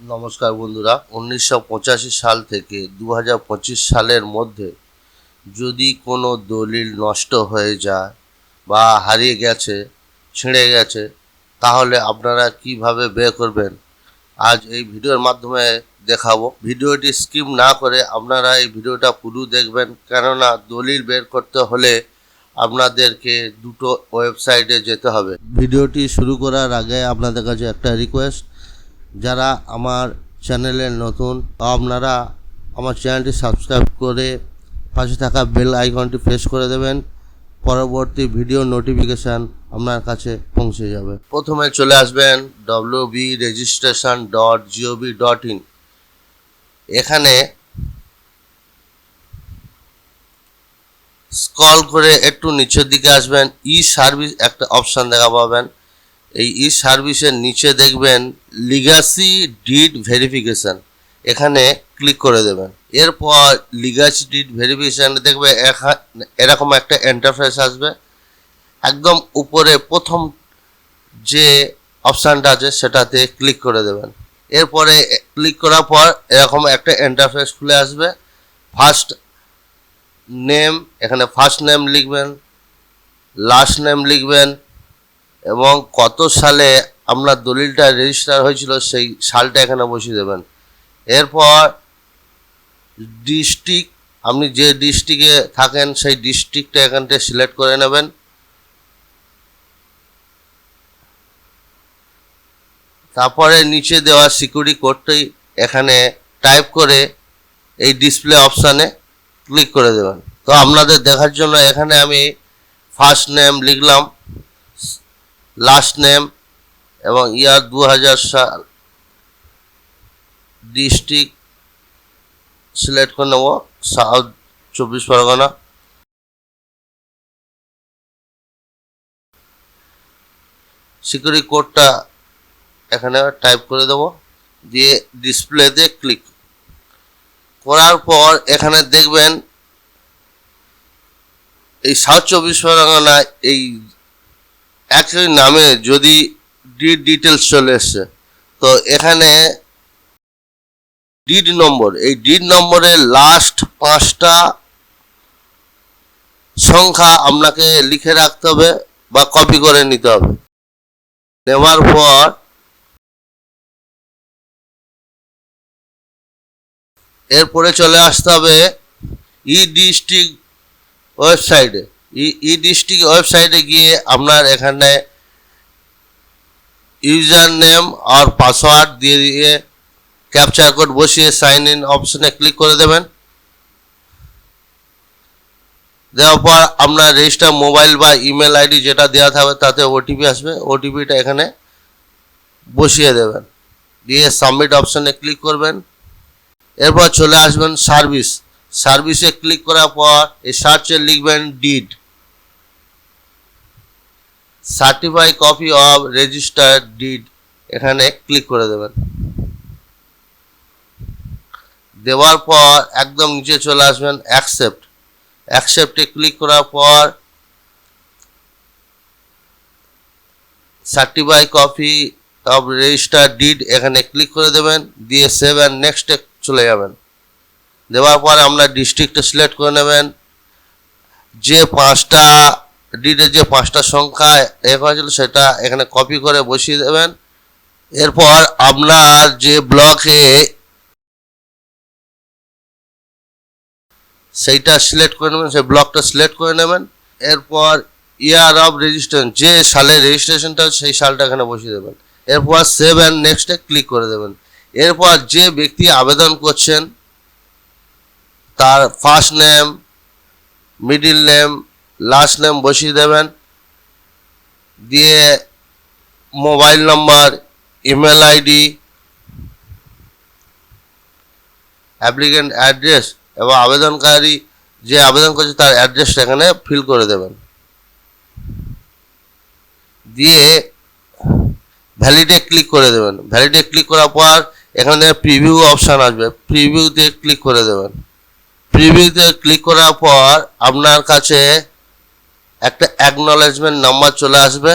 নমস্কার বন্ধুরা, উনিশশো পঁচাশি সাল থেকে দু হাজার পঁচিশ সালের মধ্যে যদি কোনো দলিল নষ্ট হয়ে যায় বা হারিয়ে গেছে, ছিঁড়ে গেছে, তাহলে আপনারা কীভাবে বের করবেন? আজ এই ভিডিওর মাধ্যমে দেখাবো। ভিডিওটি স্কিপ না করে আপনারা এই ভিডিওটা পুরো দেখবেন, কেননা দলিল বের করতে হলে আপনাদেরকে দুটো ওয়েবসাইটে যেতে হবে। ভিডিওটি শুরু করার আগে আপনাদের কাছে একটা রিকোয়েস্ট যারা আমার চ্যানেলে নতুন, আপনারা আমার চ্যানেলটি সাবস্ক্রাইব করে পাশে থাকা বেল আইকনটি প্রেস করে দেবেন। পরবর্তী ভিডিও নোটিফিকেশান আপনার কাছে পৌঁছে যাবে। প্রথমে চলে আসবেন W B registration dot gov dot in এখানে স্ক্রল করে একটু নিচের দিকে আসবেন। ই সার্ভিস একটা অপশান দেখা পাবেন। এই ই সার্ভিসের নিচে দেখবেন লিগাসি ডিড ভেরিফিকেশন এখানে ক্লিক করে দেবেন। এরপর লিগাসি ডিড ভেরিফিকেশন দেখবে এরকম একটা ইন্টারফেস আসবে। একদম উপরে প্রথম যে অপশানটা আছে সেটাতে ক্লিক করে দেবেন। এরপরে ক্লিক করার পর এরকম একটা ইন্টারফেস খুলে আসবে। ফার্স্ট নেম এখানে ফার্স্ট নেম লিখবেন লাস্ট নেম লিখবেন এবং কত সালে আপনার দলিলটা রেজিস্টার হয়েছিল, সেই সালটা এখানে বসিয়ে দেবেন। এরপর ডিস্ট্রিক্ট আপনি যে ডিস্ট্রিক্টে থাকেন, সেই ডিস্ট্রিক্টটা এখান থেকে সিলেক্ট করে নেবেন। তারপরে নিচে দেওয়া সিকিউরিটি কোডটি এখানে টাইপ করে এই ডিসপ্লে অপশানে ক্লিক করে দেবেন। তো আপনাদের দেখার জন্য এখানে আমি ফার্স্ট নেম লিখলাম। লাস্ট নেম এবং ইয়ার দু হাজার সাল ডিস্ট্রিক্ট সিলেক্ট করে নেব। সাউথ চব্বিশ পরগনা। সিকিউরিটি কোডটা এখানে টাইপ করে দেব। দিয়ে ডিসপ্লেতে ক্লিক করার পর এখানে দেখবেন এই সাউথ চব্বিশ পরগনায় এই একই নামে যদি ডিড ডিটেলস চলে এসছে তো এখানে ডিড নম্বর এই ডিড নম্বরে লাস্ট পাঁচটা সংখ্যা আপনাকে লিখে রাখতে হবে বা কপি করে নিতে হবে। নেওয়ার পর এরপরে চলে আসতে হবে ই ডিস্ট্রিক্ট ওয়েবসাইটে। ই ডিস্ট্রিক্ট ওয়েবসাইটে গিয়ে আপনার এখানে ইউজার নেম আর পাসওয়ার্ড দিয়ে দিয়ে ক্যাপচার কোড বসিয়ে সাইন ইন অপশনে ক্লিক করে দেবেন। দেওয়ার পর আপনার রেজিস্টার মোবাইল বা ইমেল আইডি যেটা দেওয়া থাকবে তাতে ওটিপি আসবে। ওটিপিটা এখানে বসিয়ে দেবেন। দিয়ে সাবমিট অপশনে ক্লিক করবেন। এরপর চলে আসবেন সার্ভিস সার্ভিসে ক্লিক করার পর এই সার্চে লিখবেন deed certify copy of registered deed এখানে ক্লিক করে দেবেন। দেওয়ার পর একদম নিচে চলে আসবেন অ্যাকসেপ্ট অ্যাকসেপ্টে ক্লিক করার পর certify copy of register deed এখানে ক্লিক করে দেবেন, দিয়ে সেভ অ্যান্ড নেক্সটে চলে যাবেন। দেওয়ার পর আপনার ডিস্ট্রিক্টটা সিলেক্ট করে নেবেন। যে পাঁচটা ডিডের যে পাঁচটা সংখ্যা এ হয়েছিল সেটা এখানে কপি করে বসিয়ে দেবেন। এরপর আপনার যে ব্লকে সেইটা সিলেক্ট করে নেবেন, সেই ব্লকটা সিলেক্ট করে নেবেন। এরপর ইয়ার অফ রেজিস্ট্রেশন যে সালের রেজিস্ট্রেশনটা সেই সালটা এখানে বসিয়ে দেবেন। এরপর সেভ অ্যান্ড নেক্সটে ক্লিক করে দেবেন। এরপর যে ব্যক্তি আবেদন করছেন, তার first name middle name last name বসিয়ে দেবেন দিয়ে mobile number email ID applicant address এবং আবেদনকারী যে আবেদন করছে তার অ্যাড্রেসটা এখানে ফিল করে দেবেন। দিয়ে ভ্যালিডে ক্লিক করে দেবেন। ভ্যালিডে ক্লিক করার পর এখানে প্রিভিউ অপশান আসবে। প্রিভিউতে ক্লিক করে দেবেন। প্রিভিউতে ক্লিক করার পর আপনার কাছে একটা অ্যাকনলেজমেন্ট নাম্বার চলে আসবে।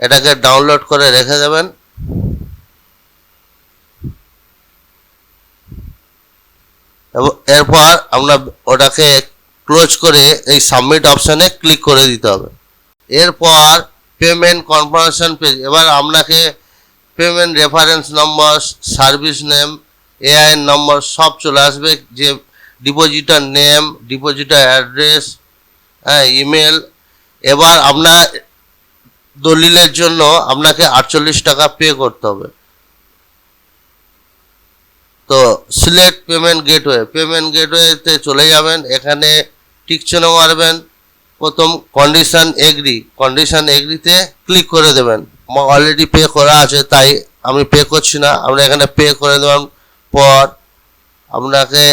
এটাকে ডাউনলোড করে রেখে দেবেন। এবং এরপর আমরা ওটাকে ক্লোজ করে এই সাবমিট অপশানে ক্লিক করে দিতে হবে। এরপর পেমেন্ট কনফার্মেশন পেজ এবার আপনাকে payment reference number service name AI number সব চলে আসবে। যে ডিপোজিটার নেম ডিপোজিটার অ্যাড্রেস হ্যাঁ ইমেল এবার আপনার দলিলের জন্য আপনাকে আটচল্লিশ টাকা পে করতে হবে। তো সিলেক্ট পেমেন্ট গেটওয়ে পেমেন্ট গেটওয়েতে চলে যাবেন, এখানে টিক চিহ্ন মারবেন, প্রথম কন্ডিশন এগ্রি কন্ডিশন এগ্রিতে ক্লিক করে দেবেন। অলরেডি পে করা আছে, তাই আমি পে করছি না আপনি এখানে পে করে দেবেন পর আপনাকে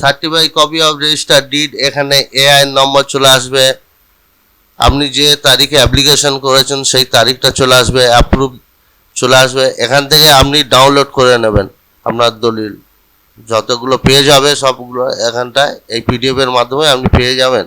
certify copy of register deed এখানে এআই নম্বর চলে আসবে। আপনি যে তারিখে অ্যাপ্লিকেশন করেছেন, সেই তারিখটা চলে আসবে অ্যাপ্রুভ চলে আসবে। এখান থেকে আপনি ডাউনলোড করে নেবেন আপনার দলিল। যতগুলো পেয়ে যাবে সবগুলো এখানটায়, এই পিডিএফের মাধ্যমে আপনি পেয়ে যাবেন।